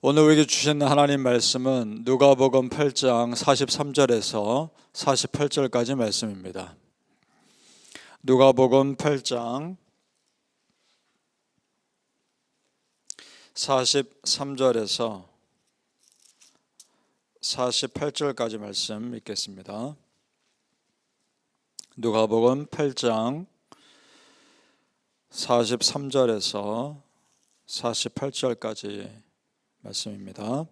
오늘 우리에게 주신 하나님 말씀은 누가복음 8장 43절에서 48절까지 말씀입니다. 누가복음 8장 43절에서 48절까지 말씀 읽겠습니다. 누가복음 8장 43절에서 48절까지 말씀입니다.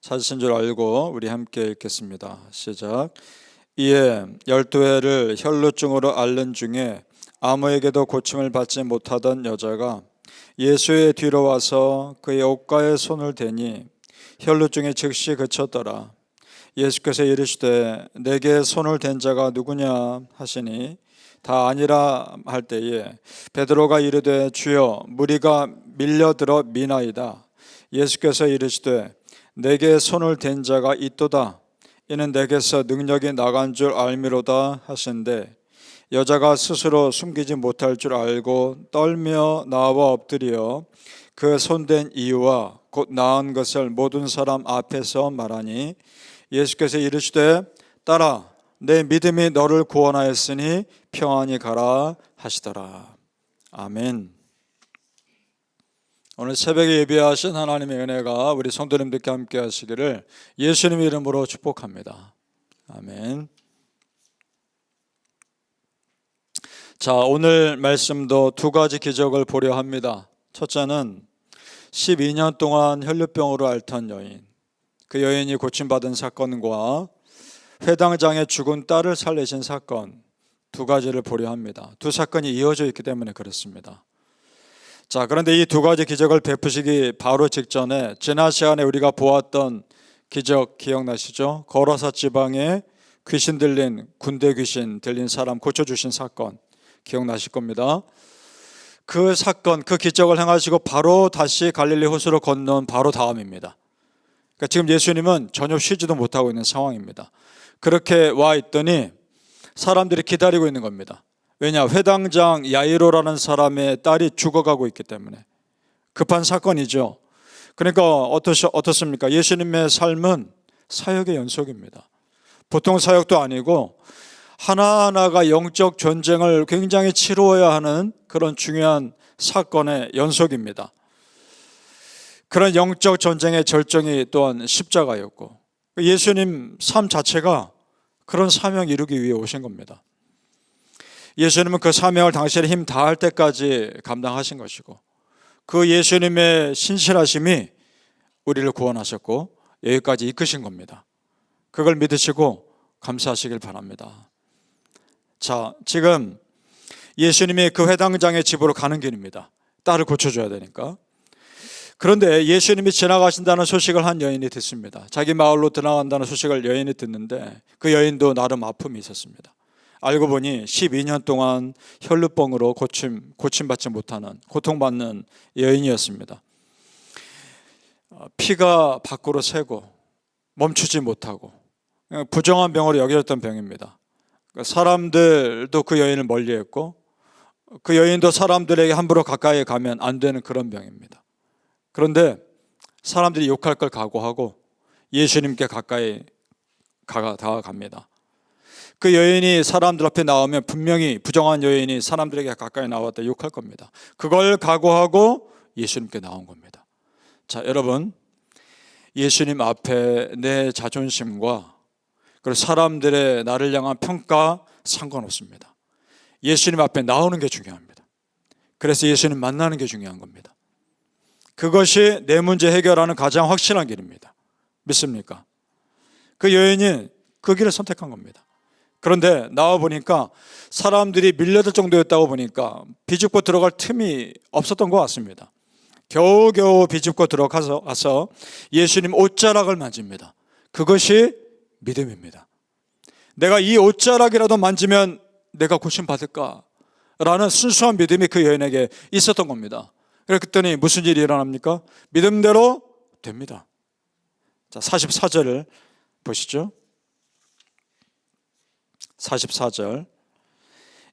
찾으신 줄 알고 우리 함께 읽겠습니다. 시작. 이에 열두 해를 혈루증으로 앓는 중에 아무에게도 고침을 받지 못하던 여자가 예수의 뒤로 와서 그의 옷가에 손을 대니 혈루증이 즉시 그쳤더라. 예수께서 이르시되 내게 손을 댄 자가 누구냐 하시니 다 아니라 할 때에 베드로가 이르되 주여 무리가 밀려들어 미나이다. 예수께서 이르시되 내게 손을 댄 자가 있도다. 이는 내게서 능력이 나간 줄 알미로다 하신데 여자가 스스로 숨기지 못할 줄 알고 떨며 나와 엎드려 그 손댄 이유와 곧 나은 것을 모든 사람 앞에서 말하니 예수께서 이르시되 따라 내 믿음이 너를 구원하였으니 평안히 가라 하시더라. 아멘. 오늘 새벽에 예배하신 하나님의 은혜가 우리 성도님들께 함께 하시기를 예수님 이름으로 축복합니다. 아멘. 자, 오늘 말씀도 두 가지 기적을 보려 합니다. 첫째는 12년 동안 혈류병으로 앓던 여인. 그 여인이 고침받은 사건과 회당장의 죽은 딸을 살리신 사건 두 가지를 보려 합니다. 두 사건이 이어져 있기 때문에 그렇습니다. 자, 그런데 이 두 가지 기적을 베푸시기 바로 직전에 지난 시간에 우리가 보았던 기적 기억나시죠? 거라사 지방에 귀신 들린 군대 귀신 들린 사람 고쳐 주신 사건 기억나실 겁니다. 그 사건, 그 기적을 행하시고 바로 다시 갈릴리 호수로 건넌 바로 다음입니다. 그러니까 지금 예수님은 전혀 쉬지도 못하고 있는 상황입니다. 그렇게 와 있더니 사람들이 기다리고 있는 겁니다. 왜냐 회당장 야이로라는 사람의 딸이 죽어가고 있기 때문에 급한 사건이죠. 그러니까 어떠시, 어떻습니까? 예수님의 삶은 사역의 연속입니다. 보통 사역도 아니고 하나하나가 영적 전쟁을 굉장히 치루어야 하는 그런 중요한 사건의 연속입니다. 그런 영적 전쟁의 절정이 또한 십자가였고 예수님 삶 자체가 그런 사명 이루기 위해 오신 겁니다. 예수님은 그 사명을 당신의 힘 다할 때까지 감당하신 것이고 그 예수님의 신실하심이 우리를 구원하셨고 여기까지 이끄신 겁니다. 그걸 믿으시고 감사하시길 바랍니다. 자, 지금 예수님이 그 회당장의 집으로 가는 길입니다. 딸을 고쳐줘야 되니까. 그런데 예수님이 지나가신다는 소식을 한 여인이 듣습니다. 자기 마을로 들어간다는 소식을 여인이 듣는데 그 여인도 나름 아픔이 있었습니다. 알고 보니 12년 동안 혈루병으로 고침 고침받지 못하는 고통받는 여인이었습니다. 어, 피가 밖으로 새고 멈추지 못하고 부정한 병으로 여겨졌던 병입니다. 사람들도 그 여인을 멀리했고 그 여인도 사람들에게 함부로 가까이 가면 안 되는 그런 병입니다. 그런데 사람들이 욕할 걸 각오하고 예수님께 가까이 다가갑니다. 그 여인이 사람들 앞에 나오면 분명히 부정한 여인이 사람들에게 가까이 나왔다 욕할 겁니다. 그걸 각오하고 예수님께 나온 겁니다. 자, 여러분. 예수님 앞에 내 자존심과 그리고 사람들의 나를 향한 평가 상관없습니다. 예수님 앞에 나오는 게 중요합니다. 그래서 예수님 만나는 게 중요한 겁니다. 그것이 내 문제 해결하는 가장 확실한 길입니다. 믿습니까? 그 여인이 그 길을 선택한 겁니다. 그런데 나와 보니까 사람들이 밀려들 정도였다고 보니까 비집고 들어갈 틈이 없었던 것 같습니다. 겨우겨우 비집고 들어가서 예수님 옷자락을 만집니다. 그것이 믿음입니다. 내가 이 옷자락이라도 만지면 내가 고침 받을까? 라는 순수한 믿음이 그 여인에게 있었던 겁니다. 그랬더니 무슨 일이 일어납니까? 믿음대로 됩니다. 자, 44절을 보시죠. 44절.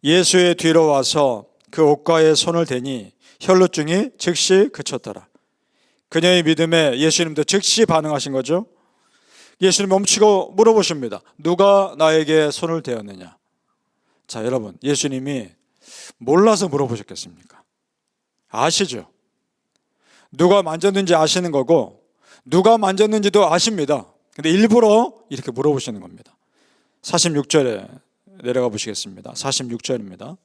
예수의 뒤로 와서 그 옷가에 손을 대니 혈루증이 즉시 그쳤더라. 그녀의 믿음에 예수님도 즉시 반응하신 거죠. 예수님 멈추고 물어보십니다. 누가 나에게 손을 대었느냐? 자, 여러분, 예수님이 몰라서 물어보셨겠습니까? 아시죠? 누가 만졌는지 아시는 거고, 누가 만졌는지도 아십니다. 근데 일부러 이렇게 물어보시는 겁니다. 46절에 내려가 보시겠습니다. 46절입니다.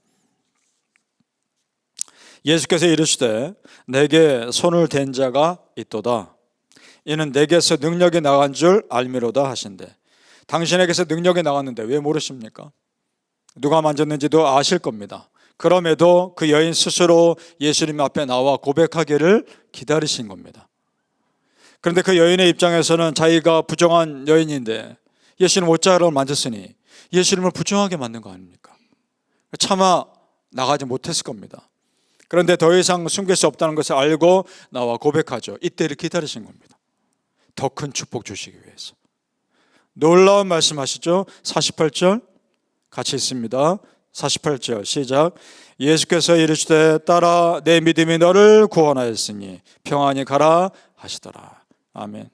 예수께서 이르시되 내게 손을 댄 자가 있도다. 이는 내게서 능력이 나간 줄 알미로다 하신대. 당신에게서 능력이 나갔는데 왜 모르십니까? 누가 만졌는지도 아실 겁니다. 그럼에도 그 여인 스스로 예수님 앞에 나와 고백하기를 기다리신 겁니다. 그런데 그 여인의 입장에서는 자기가 부정한 여인인데 예수님 옷자락을 만졌으니 예수님을 부정하게 만든 거 아닙니까? 차마 나가지 못했을 겁니다. 그런데 더 이상 숨길 수 없다는 것을 알고 나와 고백하죠. 이때를 기다리신 겁니다. 더 큰 축복 주시기 위해서. 놀라운 말씀하시죠. 48절 같이 있습니다. 48절 시작. 예수께서 이르시되 따라 내 믿음이 너를 구원하였으니 평안히 가라 하시더라. 아멘.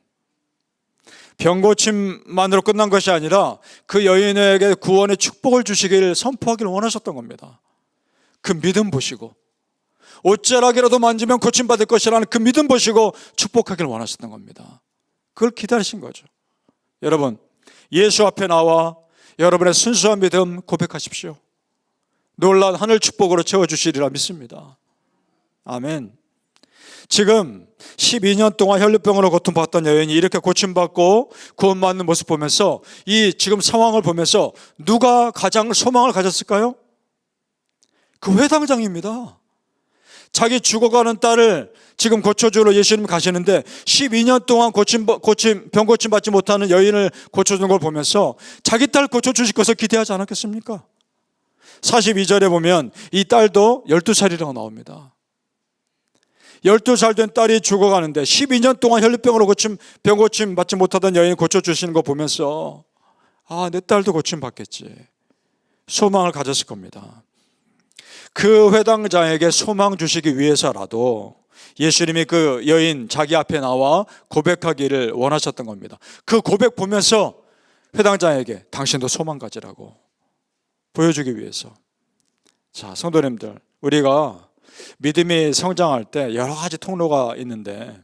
병 고침만으로 끝난 것이 아니라 그 여인에게 구원의 축복을 주시길 선포하기를 원하셨던 겁니다. 그 믿음 보시고 옷자락이라도 만지면 고침받을 것이라는 그 믿음 보시고 축복하기를 원하셨던 겁니다. 그걸 기다리신 거죠. 여러분, 예수 앞에 나와 여러분의 순수한 믿음 고백하십시오. 놀란 하늘 축복으로 채워주시리라 믿습니다. 아멘. 지금 12년 동안 혈류병으로 고통받던 여인이 이렇게 고침받고 구원받는 모습 보면서 이 지금 상황을 보면서 누가 가장 소망을 가졌을까요? 그 회당장입니다. 자기 죽어가는 딸을 지금 고쳐주러 예수님 가시는데 12년 동안 고침, 고침, 병 고침 받지 못하는 여인을 고쳐주는 걸 보면서 자기 딸 고쳐주실 것을 기대하지 않았겠습니까? 42절에 보면 이 딸도 12살이라고 나옵니다. 12살 된 딸이 죽어가는데 12년 동안 혈류병으로 고침, 병 고침 받지 못하던 여인을 고쳐주시는 거 보면서 아, 내 딸도 고침 받겠지. 소망을 가졌을 겁니다. 그 회당장에게 소망 주시기 위해서라도 예수님이 그 여인 자기 앞에 나와 고백하기를 원하셨던 겁니다. 그 고백 보면서 회당장에게 당신도 소망 가지라고 보여주기 위해서. 자, 성도님들, 우리가 믿음이 성장할 때 여러 가지 통로가 있는데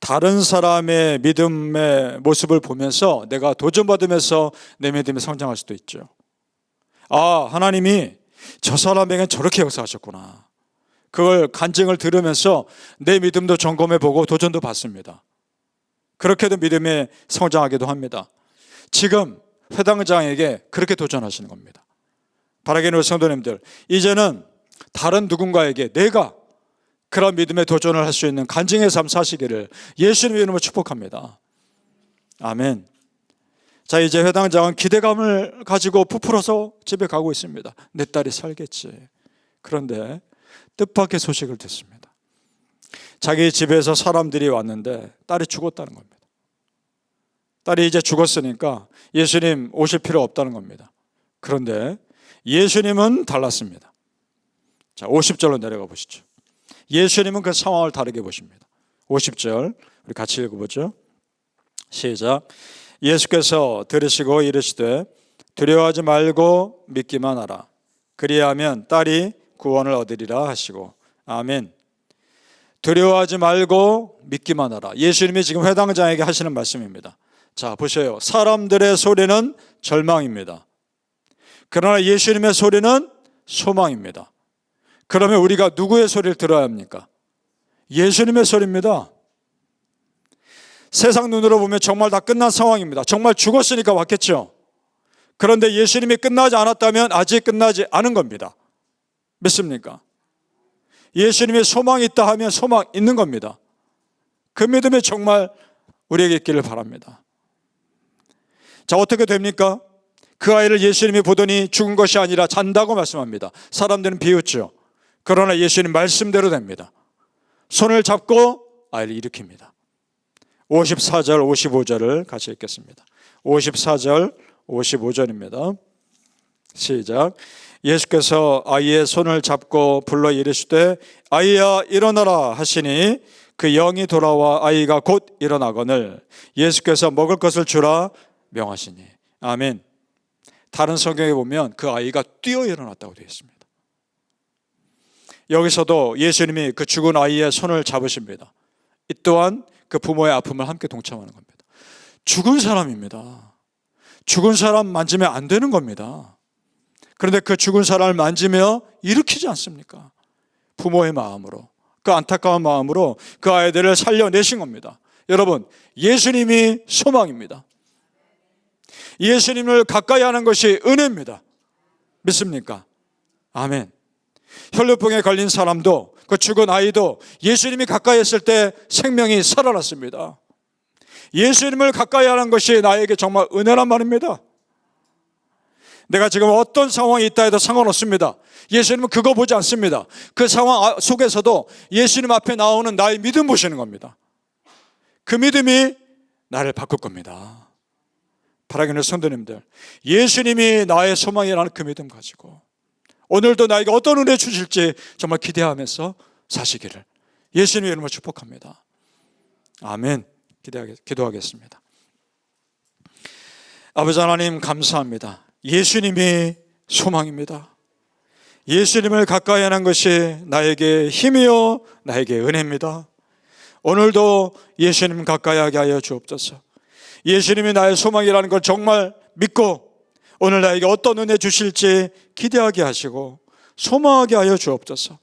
다른 사람의 믿음의 모습을 보면서 내가 도전받으면서 내 믿음이 성장할 수도 있죠. 아, 하나님이 저 사람에겐 저렇게 역사하셨구나. 그걸 간증을 들으면서 내 믿음도 점검해 보고 도전도 받습니다. 그렇게도 믿음이 성장하기도 합니다. 지금 회당장에게 그렇게 도전하시는 겁니다. 바라게는 성도님들, 이제는 다른 누군가에게 내가 그런 믿음의 도전을 할 수 있는 간증의 삶 사시기를 예수님의 이름으로 축복합니다. 아멘. 자, 이제 회당장은 기대감을 가지고 부풀어서 집에 가고 있습니다. 내 딸이 살겠지. 그런데 뜻밖의 소식을 듣습니다. 자기 집에서 사람들이 왔는데 딸이 죽었다는 겁니다. 딸이 이제 죽었으니까 예수님 오실 필요 없다는 겁니다. 그런데 예수님은 달랐습니다. 자, 50절로 내려가 보시죠. 예수님은 그 상황을 다르게 보십니다. 50절 우리 같이 읽어보죠. 시작. 예수께서 들으시고 이르시되 두려워하지 말고 믿기만 하라. 그리하면 딸이 구원을 얻으리라 하시고 아멘. 두려워하지 말고 믿기만 하라. 예수님이 지금 회당장에게 하시는 말씀입니다. 자, 보세요. 사람들의 소리는 절망입니다. 그러나 예수님의 소리는 소망입니다. 그러면 우리가 누구의 소리를 들어야 합니까? 예수님의 소리입니다. 세상 눈으로 보면 정말 다 끝난 상황입니다. 정말 죽었으니까 왔겠죠. 그런데 예수님이 끝나지 않았다면 아직 끝나지 않은 겁니다. 믿습니까? 예수님의 소망이 있다 하면 소망 있는 겁니다. 그 믿음이 정말 우리에게 있기를 바랍니다. 자, 어떻게 됩니까? 그 아이를 예수님이 보더니 죽은 것이 아니라 잔다고 말씀합니다. 사람들은 비웃죠. 그러나 예수님 말씀대로 됩니다. 손을 잡고 아이를 일으킵니다. 54절, 55절을 같이 읽겠습니다. 54절, 55절입니다. 시작. 예수께서 아이의 손을 잡고 불러 이르시되 아이야 일어나라 하시니 그 영이 돌아와 아이가 곧 일어나거늘 예수께서 먹을 것을 주라 명하시니 아멘. 다른 성경에 보면 그 아이가 뛰어 일어났다고 되어 있습니다. 여기서도 예수님이 그 죽은 아이의 손을 잡으십니다. 이 또한 그 부모의 아픔을 함께 동참하는 겁니다. 죽은 사람입니다. 죽은 사람 만지면 안 되는 겁니다. 그런데 그 죽은 사람을 만지며 일으키지 않습니까? 부모의 마음으로, 그 안타까운 마음으로 그 아이들을 살려내신 겁니다. 여러분, 예수님이 소망입니다. 예수님을 가까이 하는 것이 은혜입니다. 믿습니까? 아멘. 혈류병에 걸린 사람도 그 죽은 아이도 예수님이 가까이 했을 때 생명이 살아났습니다. 예수님을 가까이 하는 것이 나에게 정말 은혜란 말입니다. 내가 지금 어떤 상황이 있다 해도 상관없습니다. 예수님은 그거 보지 않습니다. 그 상황 아- 속에서도 예수님 앞에 나오는 나의 믿음 보시는 겁니다. 그 믿음이 나를 바꿀 겁니다. 바라기는 성도님들, 예수님이 나의 소망이라는 그 믿음 가지고 오늘도 나에게 어떤 은혜 주실지 정말 기대하면서 사시기를 예수님의 이름으로 축복합니다. 아멘. 기도하겠습니다. 아버지 하나님 감사합니다. 예수님이 소망입니다. 예수님을 가까이 하는 것이 나에게 힘이요 나에게 은혜입니다. 오늘도 예수님 가까이 하게 하여 주옵소서. 예수님이 나의 소망이라는 걸 정말 믿고 오늘 나에게 어떤 은혜 주실지 기대하게 하시고 소망하게 하여 주옵소서.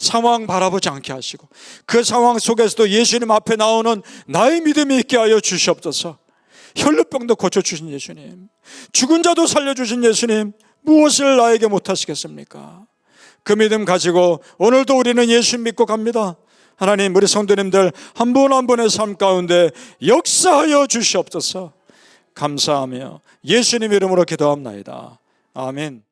상황 바라보지 않게 하시고 그 상황 속에서도 예수님 앞에 나오는 나의 믿음이 있게 하여 주시옵소서. 혈루병도 고쳐주신 예수님, 죽은 자도 살려주신 예수님, 무엇을 나에게 못하시겠습니까? 그 믿음 가지고 오늘도 우리는 예수 믿고 갑니다. 하나님, 우리 성도님들 한 분 한 분의 삶 가운데 역사하여 주시옵소서. 감사하며 예수님 이름으로 기도합나이다. 아멘.